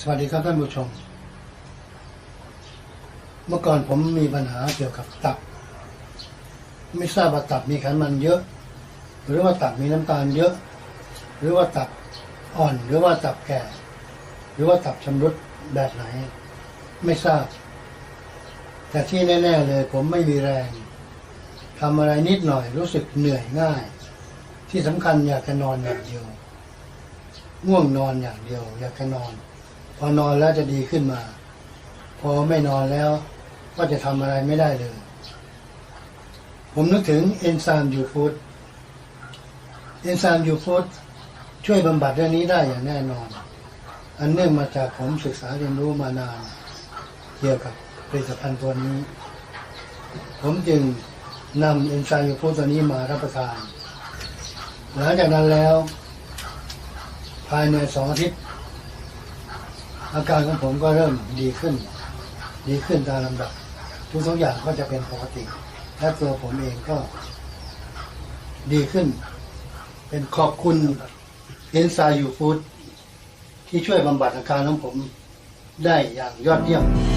สวัสดีครับท่านผู้ชม เมื่อก่อนผมมีปัญหาเกี่ยวกับตับ ไม่ทราบว่าตับมีไขมันเยอะ หรือว่าตับมีน้ำตาลเยอะ หรือว่าตับอ่อน หรือว่าตับแก่ หรือว่าตับชำรุดแบบไหน ไม่ทราบ แต่ที่แน่ ๆ เลย ผมไม่มีแรงทำอะไรนิดหน่อยรู้สึกเหนื่อยง่าย ที่สำคัญอยากจะนอนอย่างเดียวง่วงนอนอย่างเดียว อยากจะนอน พอนอนแล้วจะดีขึ้นมา พอไม่นอนแล้วก็จะทำอะไรไม่ได้เลย ผมนึกถึงเอนไซม์ยูฟูดเอนไซม์ยูฟูดช่วยบำบัดเรื่องนี้ได้อย่างแน่นอน อันเนื่องมาจากผมศึกษาเรียนรู้มานาน เกี่ยวกับผลิตภัณฑ์ตัวนี้ ผมจึงนำเอนไซม์ยูฟูดตัวนี้มารับประทาน หลังจากนั้นแล้ว ภายในสองอาทิตย์ อาการของผมก็เริ่มดีขึ้น ดีขึ้นตามลำดับ ทุกทุกอย่างก็จะเป็นปกติ และตัวผมเองก็ ดีขึ้น เป็นขอบคุณเอนไซยูฟูดที่ช่วยบำบัดอาการของผมได้อย่างยอดเยี่ยม